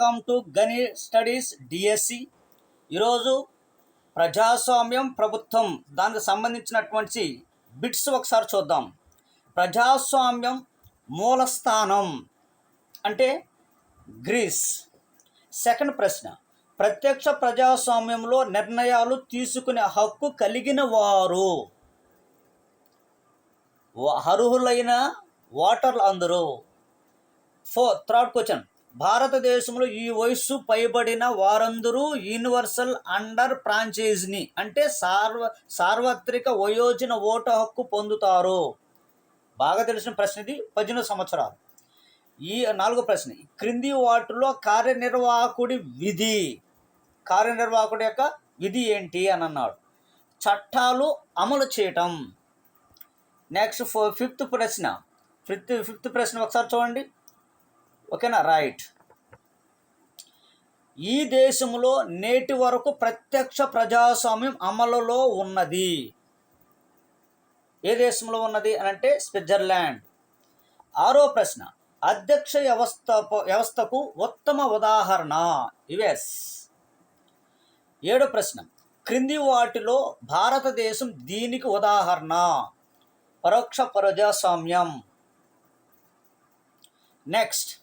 Welcome to Gani studies DSC ఈరోజు ప్రజాస్వామ్యం ప్రభుత్వం దానికి సంబంధించినటువంటి బిట్స్ ఒకసారి చూద్దాం. ప్రజాస్వామ్యం మూలస్థానం అంటే గ్రీస్. సెకండ్ ప్రశ్న ప్రత్యక్ష ప్రజాస్వామ్యంలో నిర్ణయాలు తీసుకునే హక్కు కలిగిన వారు? అర్హులైన ఓటర్లు అందరూ. ఫోర్ థర్డ్ క్వశ్చన్ భారతదేశంలో ఈ వయస్సు పైబడిన వారందరూ యూనివర్సల్ అండర్ ఫ్రాంచైజ్ని అంటే సార్వ సార్వత్రిక వయోజన ఓటు హక్కు పొందుతారు. బాగా తెలిసిన ప్రశ్న ఇది. పద్దెనిమిది సంవత్సరాలు. ఈ నాలుగో ప్రశ్న. క్రింది వాటిలో కార్యనిర్వాహకుడి విధి. కార్యనిర్వాహకుడి యొక్క విధి ఏంటి అని అన్నాడు. చట్టాలు అమలు చేయటం. నెక్స్ట్ ఫిఫ్త్ ప్రశ్న. ఫిఫ్త్ ఫిఫ్త్ ప్రశ్న ఒకసారి చూడండి. ఓకేనా? రైట్. ఈ దేశంలో నేటి వరకు ప్రత్యక్ష ప్రజాస్వామ్యం అమలులో ఉన్నది. ఏ దేశంలో ఉన్నది అని అంటే స్విట్జర్లాండ్. ఆరో ప్రశ్న. అధ్యక్ష వ్యవస్థ వ్యవస్థకు ఉత్తమ ఉదాహరణ. యుఎస్. ఏడో ప్రశ్న. క్రింది వాటిలో భారతదేశం దీనికి ఉదాహరణ. పరోక్ష ప్రజాస్వామ్యం. నెక్స్ట్.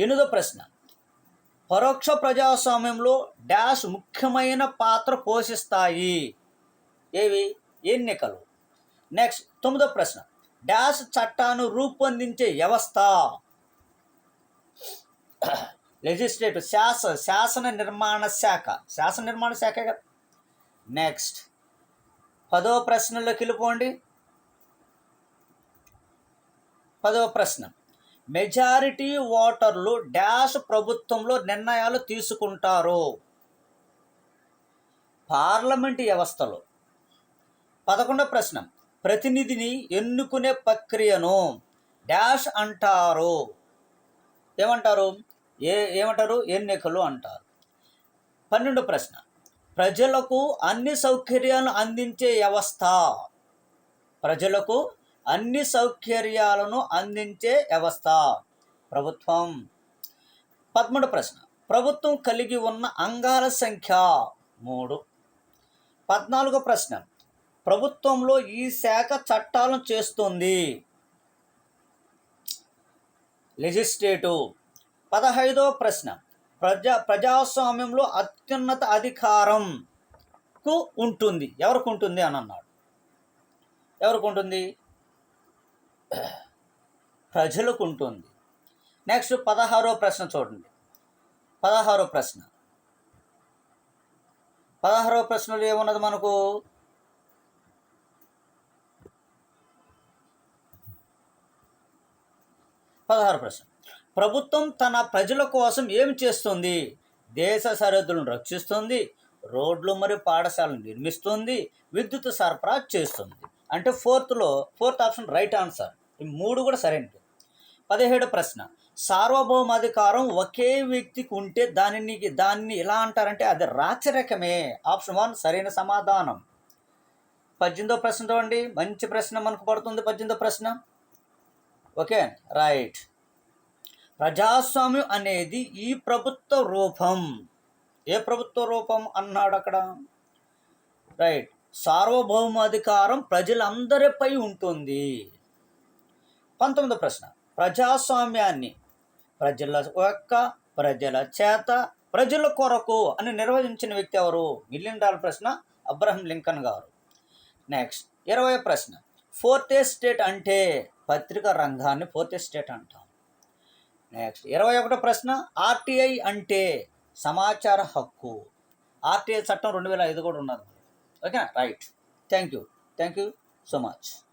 ఎనిమిదో ప్రశ్న. పరోక్ష ప్రజాస్వామ్యంలో డాష్ ముఖ్యమైన పాత్ర పోషిస్తాయి. ఏవి? ఎన్నికలు. నెక్స్ట్ తొమ్మిదో ప్రశ్న. డాష్ చట్టాను రూపొందించే వ్యవస్థ. లెజిస్లేటివ్ శాస శాసన నిర్మాణ శాఖ. శాసన నిర్మాణ శాఖ కదా. నెక్స్ట్ పదో ప్రశ్నలోకి వెళ్ళిపోండి. పదవ ప్రశ్న. మెజారిటీ ఓటర్లు డాష్ ప్రభుత్వంలో నిర్ణయాలు తీసుకుంటారు. పార్లమెంటు వ్యవస్థలో పదకొండవ ప్రశ్న. ప్రతినిధిని ఎన్నుకునే ప్రక్రియను డాష్ అంటారు. ఏమంటారు? ఏ ఏమంటారు? ఎన్నికలు అంటారు. పన్నెండు ప్రశ్న. ప్రజలకు అన్ని సౌకర్యాలను అందించే వ్యవస్థ. ప్రజలకు అన్ని సౌకర్యాలను అందించే వ్యవస్థ. ప్రభుత్వం. పదమూడు ప్రశ్న. ప్రభుత్వం కలిగి ఉన్న అంగాల సంఖ్య మూడు. పద్నాలుగో ప్రశ్న. ప్రభుత్వంలో ఈ శాఖ చట్టాలను చేస్తుంది. లెజిస్లేటివ్. పదహైదో ప్రశ్న. ప్రజా ప్రజాస్వామ్యంలో అత్యున్నత అధికారంకు ఉంటుంది. ఎవరికి ఉంటుంది అని అన్నాడు. ఎవరికి ఉంటుంది? ప్రజలకు ఉంటుంది నెక్స్ట్ పదహారో ప్రశ్న చూడండి. పదహారో ప్రశ్న. పదహారో ప్రశ్నలు ఏమున్నది మనకు? పదహారు ప్రశ్న. ప్రభుత్వం తన ప్రజల కోసం ఏం చేస్తుంది? దేశ సరిహద్దులను రక్షిస్తుంది రోడ్లు మరియు పాఠశాలను నిర్మిస్తుంది విద్యుత్ సరఫరా చేస్తుంది. అంటే ఫోర్త్లో ఫోర్త్ ఆప్షన్ రైట్ ఆన్సర్. మూడు కూడా సరైనది పదిహేడు ప్రశ్న. సార్వభౌమాధికారం ఒకే వ్యక్తికి ఉంటే దానిని దాన్ని ఎలా అంటారంటే అది రాచరికమే. ఆప్షన్ వన్ సరైన సమాధానం. పద్దెనిమిదో ప్రశ్న చూడండి. మంచి ప్రశ్న మనకు పడుతుంది పద్దెనిమిదో ప్రశ్న. Okay right. ప్రజాస్వామ్యం అనేది ఈ ప్రభుత్వ రూపం. ఏ ప్రభుత్వ రూపం అన్నాడు అక్కడ? రైట్. సార్వభౌమాధికారం ప్రజలందరిపై ఉంటుంది. పంతొమ్మిదో ప్రశ్న. ప్రజాస్వామ్యాన్ని ప్రజల యొక్క ప్రజల చేత ప్రజల కొరకు అని నిర్వహించిన వ్యక్తి ఎవరు? మిలియన్ డాలర్ ప్రశ్న అబ్రహం లింకన్ గారు. నెక్స్ట్ ఇరవై ప్రశ్న. ఫోర్త్ స్టేట్ అంటే పత్రికా రంగాన్ని ఫోర్త్ స్టేట్ అంటాం. నెక్స్ట్ ఇరవై ఒకటో ప్రశ్న. ఆర్టీఐ అంటే సమాచార హక్కు. ఆర్టీఐ చట్టం రెండు వేల ఐదు కూడా ఉన్నది. ఓకేనా? Right. Thank you thank you so much.